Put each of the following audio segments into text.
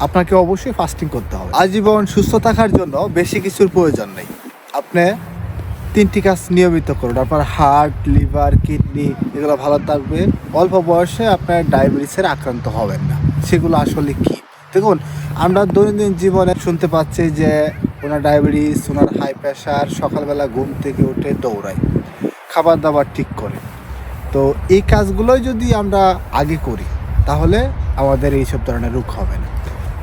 আপনাকে অবশ্যই ফাস্টিং করতে হবে। আজীবন সুস্থ থাকার জন্য বেশি কিছুর প্রয়োজন নেই। আপনি তিনটি কাজ নিয়মিত করুন। আপনার হার্ট লিভার কিডনি এগুলো ভালো থাকবে। অল্প বয়সে আপনার ডায়াবেটিসের আক্রান্ত হবেন না। সেগুলো আসলে কি? দেখুন, আমরা দৈনন্দিন জীবনে শুনতে পাচ্ছি যে ওনার ডায়াবেটিস ওনার হাই প্রেশার সকালবেলা ঘুম থেকে উঠে দৌড়ায়। খাবার দাবার ঠিক করে। তো এই কাজগুলোই যদি আমরা আগে করি, তাহলে আমাদের এইসব ধরনের রোগ হবে না।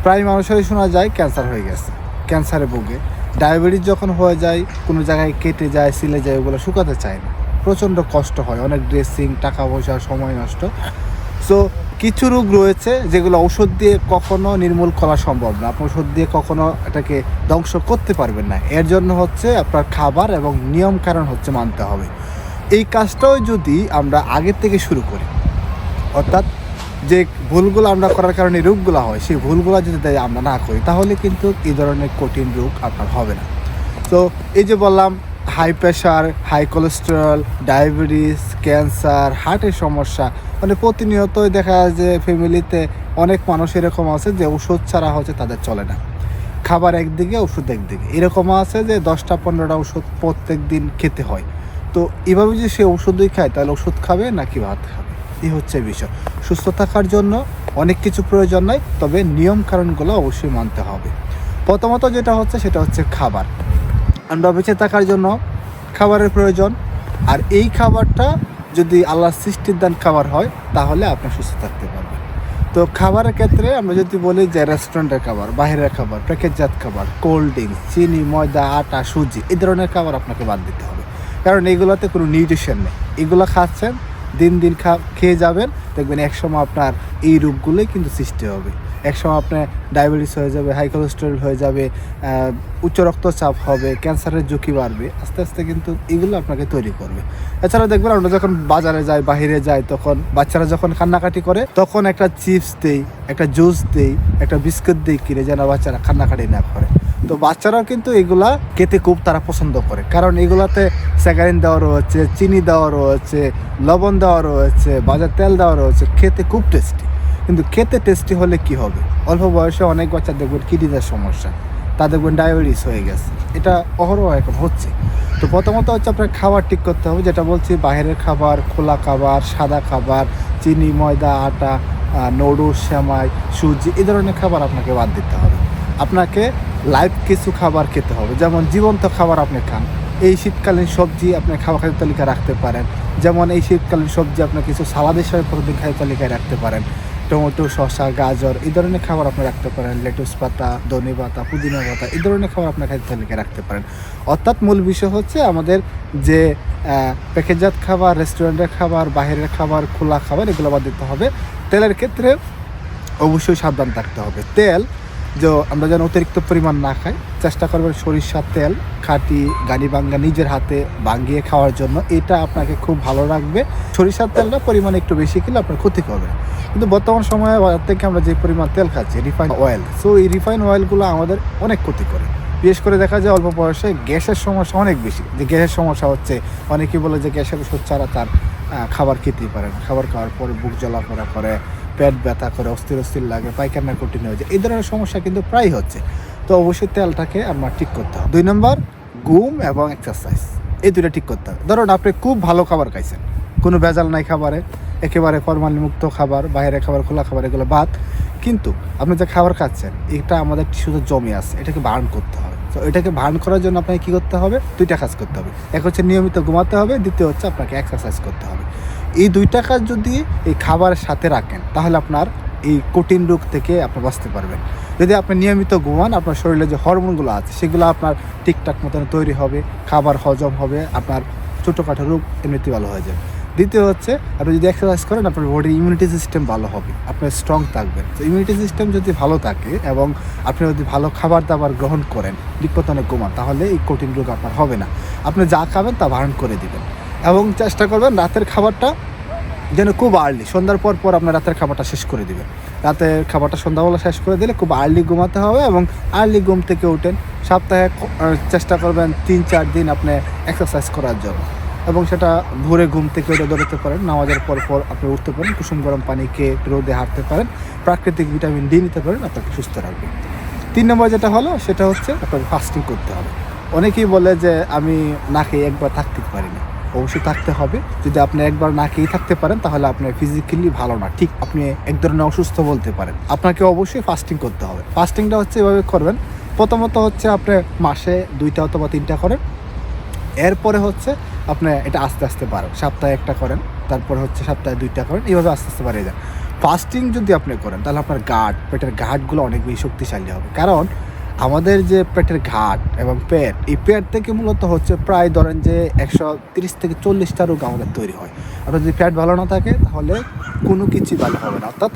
প্রায় মানুষেরই শোনা যায় ক্যান্সার হয়ে গেছে, ক্যান্সারে ভোগে। ডায়াবেটিস যখন হয়ে যায়, কোনো জায়গায় কেটে যায়, সিলে যায়, ওগুলো শুকাতে চায় না। প্রচণ্ড কষ্ট হয়, অনেক ড্রেসিং টাকা পয়সা সময় নষ্ট। সো কিছু রোগ রয়েছে যেগুলো ঔষধ দিয়ে কখনো নির্মূল করা সম্ভব না। আপনি ওষুধ দিয়ে কখনো এটাকে ধ্বংস করতে পারবেন না। এর জন্য হচ্ছে আপনার খাবার এবং নিয়ম কারণ হচ্ছে মানতে হবে। এই কাজটাও যদি আমরা আগের থেকে শুরু করি, অর্থাৎ যে ভুলগুলো আমরা করার কারণে রোগগুলো হয়, সেই ভুলগুলো যদি তাই আমরা না করি, তাহলে কিন্তু এই ধরনের কঠিন রোগ আপনার হবে না। তো এই যে বললাম high pressure high cholesterol diabetes cancer হার্টের সমস্যা মানে প্রতিনিয়তই দেখা যায় যে ফ্যামিলিতে অনেক মানুষ এরকম আছে যে ওষুধ ছাড়া হচ্ছে তাদের চলে না। খাবার একদিকে, ওষুধ একদিকে। এরকম আছে যে দশটা, পনেরোটা ওষুধ প্রত্যেক দিন খেতে হয়। তো এভাবে যদি সে ওষুধই খায়, তাহলে ওষুধ খাবে নাকি ভাত খাবে? এই হচ্ছে বিষয়। সুস্থ থাকার জন্য অনেক কিছু প্রয়োজন নয় তবে নিয়ম কারণগুলো অবশ্যই মানতে হবে। প্রথমত যেটা হচ্ছে, সেটা হচ্ছে খাবার। আমরা বেঁচে থাকার জন্য খাবারের প্রয়োজন, আর এই খাবারটা যদি আল্লাহর সৃষ্টির দান খাবার হয়, তাহলে আপনি সুস্থ থাকতে পারবেন। তো খাবারের ক্ষেত্রে আমরা যদি বলি যে রেস্টুরেন্টের খাবার, বাইরের খাবার প্যাকেটজাত খাবার কোল্ড ড্রিঙ্কস চিনি, ময়দা, আটা, সুজি, এই ধরনের খাবার আপনাকে বাদ দিতে হবে। কারণ এইগুলোতে কোনো নিউট্রিশন নেই। এগুলো খাচ্ছেন দিন দিন খা, খেয়ে যাবেন, দেখবেন একসময় আপনার এই রোগগুলোই কিন্তু সৃষ্টি হবে। একসময় আপনার ডায়াবেটিস হয়ে যাবে, হাই কোলেস্টেরল হয়ে যাবে উচ্চ রক্তচাপ হবে, ক্যান্সারের ঝুঁকি বাড়বে, আস্তে আস্তে কিন্তু এগুলো আপনাকে তৈরি করবে। এছাড়া দেখবেন আমরা যখন বাজারে যাই বাইরে যাই, তখন বাচ্চারা যখন কান্নাকাটি করে, তখন একটা চিপস দেই, একটা জুস দেই, একটা বিস্কুট দিই কিনে যেন বাচ্চারা কান্নাকাটি না করে। তো বাচ্চারাও কিন্তু এগুলা খেতে খুব তারা পছন্দ করে। কারণ এগুলাতে স্যাকারিন দেওয়া রয়েছে, চিনি দেওয়া রয়েছে, লবণ দেওয়া রয়েছে, বাজার তেল দেওয়া রয়েছে, খেতে খুব টেস্টি কিন্তু খেতে টেস্টি হলে কি হবে? অল্প বয়সে অনেক বাচ্চা দেখবেন কিডনিদের সমস্যা তা দেখবেন ডায়াবেটিস হয়ে গেছে। এটা অহরহ এখন হচ্ছে। তো প্রথমত হচ্ছে আপনার খাবার ঠিক করতে হবে, যেটা বলছি বাইরের খাবার, খোলা খাবার, সাদা খাবার, চিনি, ময়দা, আটা নুডলস শ্যামাই সুজি, এই ধরনের খাবার আপনাকে বাদ দিতে হবে। আপনাকে লাইভ কিছু খাবার খেতে হবে। যেমন জীবন্ত খাবার আপনি খান। এই শীতকালীন সবজি আপনি খাওয়া খাদ্য তালিকায় রাখতে পারেন। যেমন এই শীতকালীন সবজি আপনি কিছু সালাদ হিসাবে প্রতিদিন খাদ্য তালিকায় রাখতে পারেন। টমেটো, শসা, গাজর, এই ধরনের খাবার আপনি রাখতে পারেন। লেটুস পাতা, ধনে পাতা, পুদিনা পাতা, এই ধরনের খাবার আপনার খাদ্য তালিকায় রাখতে পারেন। অর্থাৎ মূল বিষয় হচ্ছে আমাদের যে প্যাকেটজাত খাবার, রেস্টুরেন্টের খাবার, বাইরের খাবার, খোলা খাবার, এগুলো বাদ দিতে হবে। তেলের ক্ষেত্রে অবশ্যই সাবধান থাকতে হবে। তেল যে আমরা যেন অতিরিক্ত পরিমাণ না খাই, চেষ্টা করবেন সরিষার তেল, খাঁটি গাড়ি বাঙ্গা নিজের হাতে বাঙ্গিয়ে খাওয়ার জন্য। এটা আপনাকে খুব ভালো রাখবে। সরিষার তেলটা পরিমাণ একটু বেশি খেলে আপনার ক্ষতি করবে কিন্তু বর্তমান সময়ে বাজার থেকে আমরা যে পরিমাণ তেল খাচ্ছি, রিফাইন অয়েল সো এই রিফাইন অয়েলগুলো আমাদের অনেক ক্ষতি করে। বিশেষ করে দেখা যায় অল্প বয়সে গ্যাসের সমস্যা অনেক বেশি। যে গ্যাসের সমস্যা হচ্ছে, অনেকেই বলে যে গ্যাসের ওষুধ ছাড়া তার খাবার খেতেই পারে খাবার খাওয়ার পরে বুক জ্বলাপোড়া করে পেট ব্যথা করে, অস্থির অস্থির লাগে পায়খানা কঠিন হয়ে যায়, এই ধরনের সমস্যা কিন্তু প্রায় হচ্ছে। তো অবশ্যই তেলটাকে আমার ঠিক করতে হবে। দুই নম্বর, ঘুম এবং এক্সারসাইজ এই দুটো ঠিক করতে হবে। ধরুন আপনি খুব ভালো খাবার খাইছেন, কোনো ভেজাল নাই খাবারে, একেবারে ফরমালি মুক্ত খাবার, বাইরের খাবার, খোলা খাবার, এগুলো বাদ। কিন্তু আপনি যে খাবার খাচ্ছেন, এটা আমাদের টিস্যুতে জমে আছে, এটাকে বার্ন করতে হবে। তো এটাকে বার্ন করার জন্য আপনাকে কী করতে হবে? দুইটা কাজ করতে হবে। এক হচ্ছে নিয়মিত ঘুমাতে হবে, দ্বিতীয় হচ্ছে আপনাকে এক্সারসাইজ করতে হবে। এই দুইটা কাজ যদি এই খাবারের সাথে রাখেন, তাহলে আপনার এই কঠিন রোগ থেকে আপনি বাঁচতে পারবেন। যদি আপনি নিয়মিত ঘুমান, আপনার শরীরে যে হরমোনগুলো আছে, সেগুলো আপনার ঠিকঠাক মতন তৈরি হবে, খাবার হজম হবে, আপনার ছোটোখাটো রোগ এমনিতেই ভালো হয়ে যাবে। দ্বিতীয় হচ্ছে, আপনি যদি এক্সারসাইজ করেন, আপনার বডির ইমিউনিটি সিস্টেম ভালো হবে আপনার স্ট্রং থাকবেন। তো ইমিউনিটি সিস্টেম যদি ভালো থাকে এবং আপনি যদি ভালো খাবার দাবার গ্রহণ করেন বিপদনে ঘুমান, তাহলে এই কঠিন রোগ আপনার হবে না। আপনি যা খাবেন তা বারণ করে দিবেন। এবং চেষ্টা করবেন রাতের খাবারটা যেন খুব আর্লি সন্ধ্যার পর পর আপনার রাতের খাবারটা শেষ করে দিবেন রাতের খাবারটা সন্ধ্যাবেলা শেষ করে দিলে খুব আর্লি ঘুমাতে হবে এবং আর্লি ঘুম থেকে উঠেন। সপ্তাহে চেষ্টা করবেন তিন, চার দিন আপনি এক্সারসাইজ করার জন্য। এবং সেটা ভোরে ঘুম থেকে ওটা দৌড়াতে পারেন, নামাজের পর পর আপনি উঠতে পারেন, কুসুম গরম পানি খেয়ে রোদে হাঁটতে পারেন, প্রাকৃতিক ভিটামিন ডি নিতে পারেন, আপনাকে সুস্থ রাখবে। তিন নম্বর যেটা হলো, সেটা হচ্ছে আপনাকে ফাস্টিং করতে হবে। অনেকেই বলে যে, আমি না খেয়ে একবার থাকতে পারি না। অবশ্যই থাকতে হবে। যদি আপনি একবার না খেয়ে থাকতে পারেন, তাহলে আপনার ফিজিক্যালি ভালো না। ঠিক আপনি এক ধরনের অসুস্থ বলতে পারেন। আপনাকে অবশ্যই ফাস্টিং করতে হবে। ফাস্টিংটা হচ্ছে এভাবে করবেন, প্রথমত হচ্ছে আপনি মাসে দুইটা অথবা তিনটা করেন। এরপরে হচ্ছে আপনি এটা আস্তে আস্তে পারেন সপ্তাহে একটা করেন, তারপরে হচ্ছে সপ্তাহে দুইটা করেন এইভাবে আস্তে আস্তে বাড়িয়ে যান ফাস্টিং যদি আপনি করেন, তাহলে আপনার গার্ড পেটের গার্ডগুলো অনেক বেশি শক্তিশালী হবে। কারণ আমাদের যে পেটের ঘাট এবং পেট, এই পেট থেকে মূলত হচ্ছে প্রায় ধরেন যে একশো তিরিশ থেকে চল্লিশটা রোগ আমাদের তৈরি হয়। আপনার যদি পেট ভালো না থাকে, তাহলে কোনো কিছুই ভালো হবে না। অর্থাৎ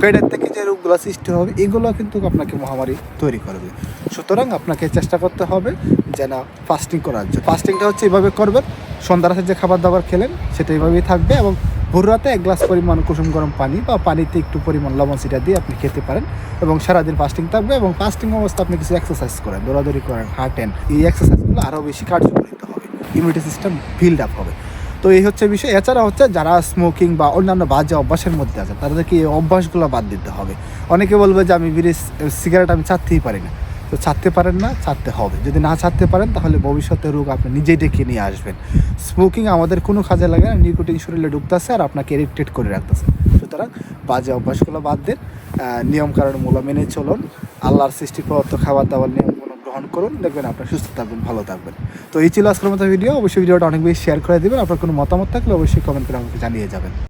পেটের থেকে যে রোগগুলো সৃষ্টি হবে, এগুলো কিন্তু আপনাকে মহামারী তৈরি করবে। সুতরাং আপনাকে চেষ্টা করতে হবে যেন ফাস্টিং করার জন্য। ফাস্টিংটা হচ্ছে এইভাবে করবেন, সন্ধ্যা রাতে যে খাবার দাবার খেলেন, সেটা এইভাবেই থাকবে এবং ভোর রাতে এক গ্লাস পরিমাণ কুসুম গরম পানি বা পানিতে একটু পরিমাণ লবণ সিটা দিয়ে আপনি খেতে পারেন এবং সারাদিন ফাস্টিং থাকবে এবং ফাস্টিং অবস্থা আপনি কিছু এক্সারসাইজ করেন, দৌড়াদৌড়ি করেন, হাঁটেন। এই এক্সারসাইজগুলো আরও বেশি কার্যকরিত হবে। ইমিউনিটি সিস্টেম বিল্ড আপ হবে। তো এই হচ্ছে বিষয়। এছাড়া হচ্ছে যারা স্মোকিং বা অন্যান্য বাজে অভ্যাসের মধ্যে আছে, তাদেরকে এই অভ্যাসগুলো বাদ দিতে হবে। অনেকে বলবে যে আমি বিড়ি সিগারেট আমি ছাড়তেই পারি না। তো ছাড়তে পারেন না, ছাড়তে হবে। যদি না ছাড়তে পারেন, তাহলে ভবিষ্যতে রোগ আপনি নিজেই ডেকে নিয়ে আসবেন। স্মোকিং আমাদের কোনো কাজে লাগে না, নিকোটিন শরীরে ঢুকতেছে আর আপনাকে এডিক্টেড করে রাখতেছে। সুতরাং বাজে অভ্যাসগুলো বাদ দিন কারণমূলক মেনে চলুন। আল্লাহর সৃষ্টি প্রদত্ত খাবার দাবার নিয়মগুলো গ্রহণ করুন। দেখবেন আপনার সুস্থ থাকবেন, ভালো থাকবেন। তো এই ছিল আজকের মতো ভিডিও। অবশ্যই ভিডিওটা অনেক বেশি শেয়ার করে দেবেন। আপনার কোনো মতামত থাকলে অবশ্যই কমেন্ট করে আমাকে জানিয়ে যাবেন।